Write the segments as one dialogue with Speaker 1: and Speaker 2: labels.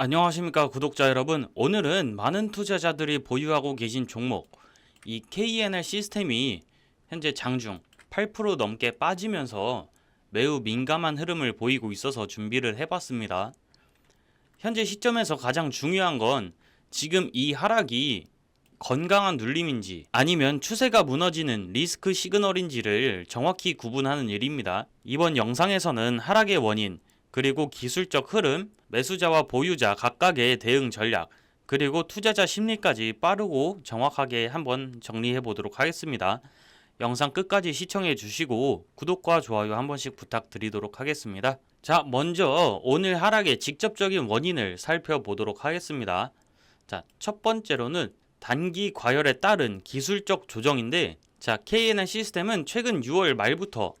Speaker 1: 안녕하십니까 구독자 여러분 오늘은 많은 투자자들이 보유하고 계신 종목 이 KNR 시스템이 현재 장중 8% 넘게 빠지면서 매우 민감한 흐름을 보이고 있어서 준비를 해봤습니다 현재 시점에서 가장 중요한 건 지금 이 하락이 건강한 눌림인지 아니면 추세가 무너지는 리스크 시그널인지를 정확히 구분하는 일입니다. 이번 영상에서는 하락의 원인, 그리고 기술적 흐름, 매수자와 보유자 각각의 대응 전략, 그리고 투자자 심리까지 빠르고 정확하게 한번 정리해 보도록 하겠습니다. 영상 끝까지 시청해 주시고 구독과 좋아요 한 번씩 부탁드리도록 하겠습니다. 자, 먼저 오늘 하락의 직접적인 원인을 살펴보도록 하겠습니다. 자, 첫 번째로는 단기 과열에 따른 기술적 조정인데 자, KNN 시스템은 최근 6월 말부터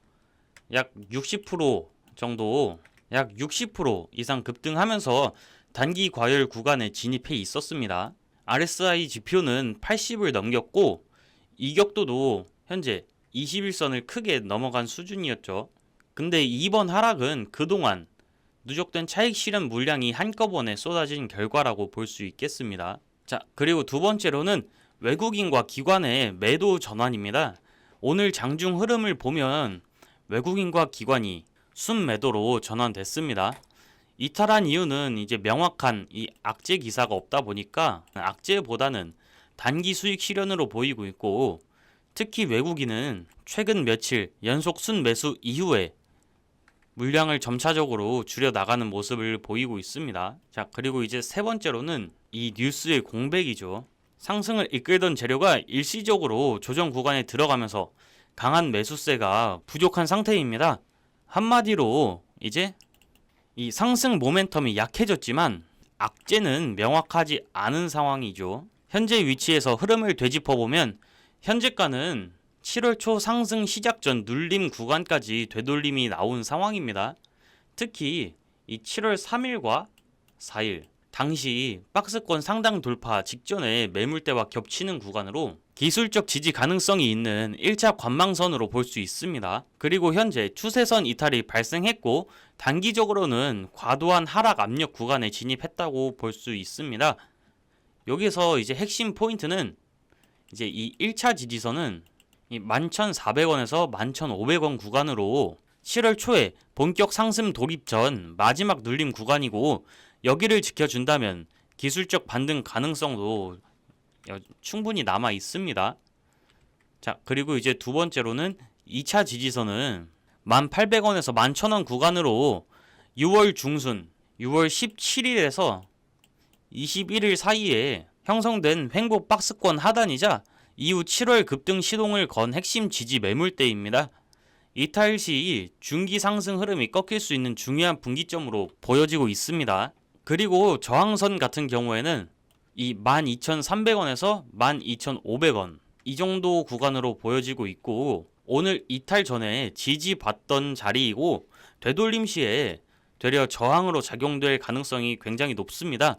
Speaker 1: 약 60% 정도 약 60% 이상 급등하면서 단기 과열 구간에 진입해 있었습니다. RSI 지표는 80을 넘겼고 이격도도 현재 21선을 크게 넘어간 수준이었죠. 근데 이번 하락은 그동안 누적된 차익 실현 물량이 한꺼번에 쏟아진 결과라고 볼 수 있겠습니다. 자, 그리고 두 번째로는 외국인과 기관의 매도 전환입니다. 오늘 장중 흐름을 보면 외국인과 기관이 순매도로 전환됐습니다. 이탈한 이유는 이제 명확한 이 악재 기사가 없다 보니까 악재보다는 단기 수익 실현으로 보이고 있고 특히 외국인은 최근 며칠 연속 순매수 이후에 물량을 점차적으로 줄여 나가는 모습을 보이고 있습니다. 자, 그리고 이제 세 번째로는 이 뉴스의 공백이죠. 상승을 이끌던 재료가 일시적으로 조정 구간에 들어가면서 강한 매수세가 부족한 상태입니다. 한마디로 이제 이 상승 모멘텀이 약해졌지만 악재는 명확하지 않은 상황이죠. 현재 위치에서 흐름을 되짚어 보면 현재가는 7월 초 상승 시작 전 눌림 구간까지 되돌림이 나온 상황입니다. 특히 이 7월 3일과 4일 당시 박스권 상당 돌파 직전에 매물대와 겹치는 구간으로 기술적 지지 가능성이 있는 1차 관망선으로 볼 수 있습니다. 그리고 현재 추세선 이탈이 발생했고 단기적으로는 과도한 하락 압력 구간에 진입했다고 볼 수 있습니다. 여기서 이제 핵심 포인트는 이제 이 1차 지지선은 이 11,400원에서 11,500원 구간으로 7월 초에 본격 상승 돌입 전 마지막 눌림 구간이고 여기를 지켜준다면 기술적 반등 가능성도 여- 충분히 남아 있습니다. 자, 그리고 이제 두 번째로는 2차 지지선은 1,800원에서 11,000원 구간으로 6월 중순, 6월 17일에서 21일 사이에 형성된 횡보 박스권 하단이자 이후 7월 급등 시동을 건 핵심 지지 매물대입니다. 이탈 시 중기 상승 흐름이 꺾일 수 있는 중요한 분기점으로 보여지고 있습니다. 그리고 저항선 같은 경우에는 이 12,300원에서 12,500원 이 정도 구간으로 보여지고 있고 오늘 이탈 전에 지지받던 자리이고 되돌림 시에 되려 저항으로 작용될 가능성이 굉장히 높습니다.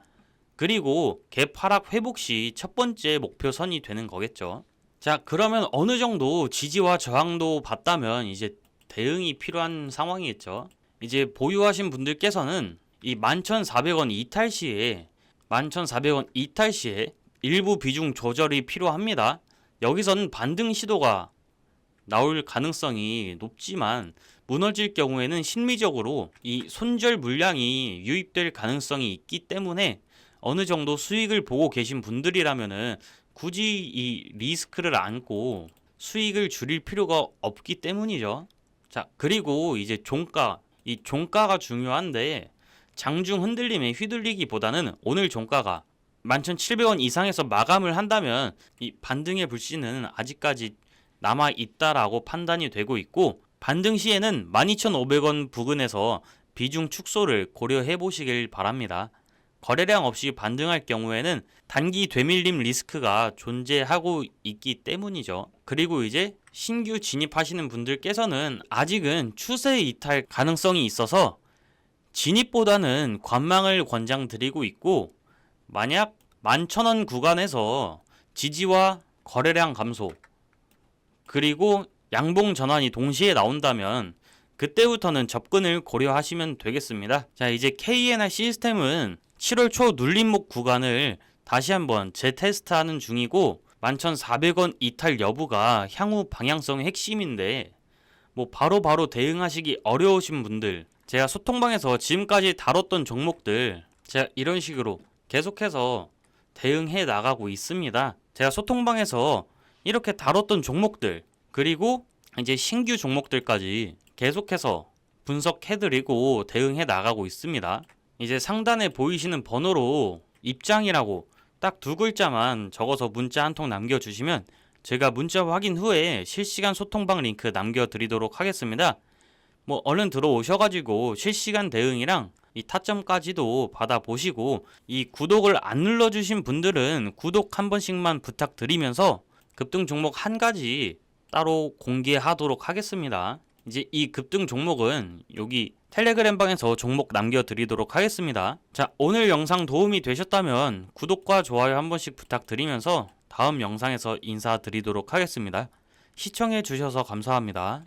Speaker 1: 그리고 갭 하락 회복 시 첫 번째 목표선이 되는 거겠죠. 자, 그러면 어느 정도 지지와 저항도 봤다면 이제 대응이 필요한 상황이겠죠. 이제 보유하신 분들께서는 이 11,400원 이탈 시에 11,400원 이탈 시에 일부 비중 조절이 필요합니다. 여기서는 반등 시도가 나올 가능성이 높지만 무너질 경우에는 심리적으로 이 손절 물량이 유입될 가능성이 있기 때문에 어느 정도 수익을 보고 계신 분들이라면은 굳이 이 리스크를 안고 수익을 줄일 필요가 없기 때문이죠. 자, 그리고 이제 종가, 이 종가가 중요한데 장중 흔들림에 휘둘리기보다는 오늘 종가가 11,700원 이상에서 마감을 한다면 이 반등의 불씨는 아직까지 남아 있다라고 판단이 되고 있고 반등 시에는 12,500원 부근에서 비중 축소를 고려해 보시길 바랍니다. 거래량 없이 반등할 경우에는 단기 되밀림 리스크가 존재하고 있기 때문이죠. 그리고 이제 신규 진입하시는 분들께서는 아직은 추세 이탈 가능성이 있어서 진입보다는 관망을 권장드리고 있고 만약 11,000원 구간에서 지지와 거래량 감소 그리고 양봉 전환이 동시에 나온다면 그때부터는 접근을 고려하시면 되겠습니다. 자, 이제 KNR 시스템은 7월 초 눌림목 구간을 다시 한번 재테스트하는 중이고 11,400원 이탈 여부가 향후 방향성의 핵심인데 뭐 바로바로 대응하시기 어려우신 분들 제가 소통방에서 지금까지 다뤘던 종목들 제가 이런 식으로 계속해서 대응해 나가고 있습니다. 제가 소통방에서 이렇게 다뤘던 종목들 그리고 이제 신규 종목들까지 계속해서 분석해드리고 대응해 나가고 있습니다. 이제 상단에 보이시는 번호로 입장이라고 딱 두 글자만 적어서 문자 한 통 남겨주시면 제가 문자 확인 후에 실시간 소통방 링크 남겨드리도록 하겠습니다. 뭐 얼른 들어오셔가지고 실시간 대응이랑 이 타점까지도 받아보시고 이 구독을 안 눌러주신 분들은 구독 한 번씩만 부탁드리면서 급등 종목 한 가지 따로 공개하도록 하겠습니다. 이제 이 급등 종목은 여기 텔레그램 방에서 종목 남겨드리도록 하겠습니다. 자, 오늘 영상 도움이 되셨다면 구독과 좋아요 한 번씩 부탁드리면서 다음 영상에서 인사드리도록 하겠습니다. 시청해 주셔서 감사합니다.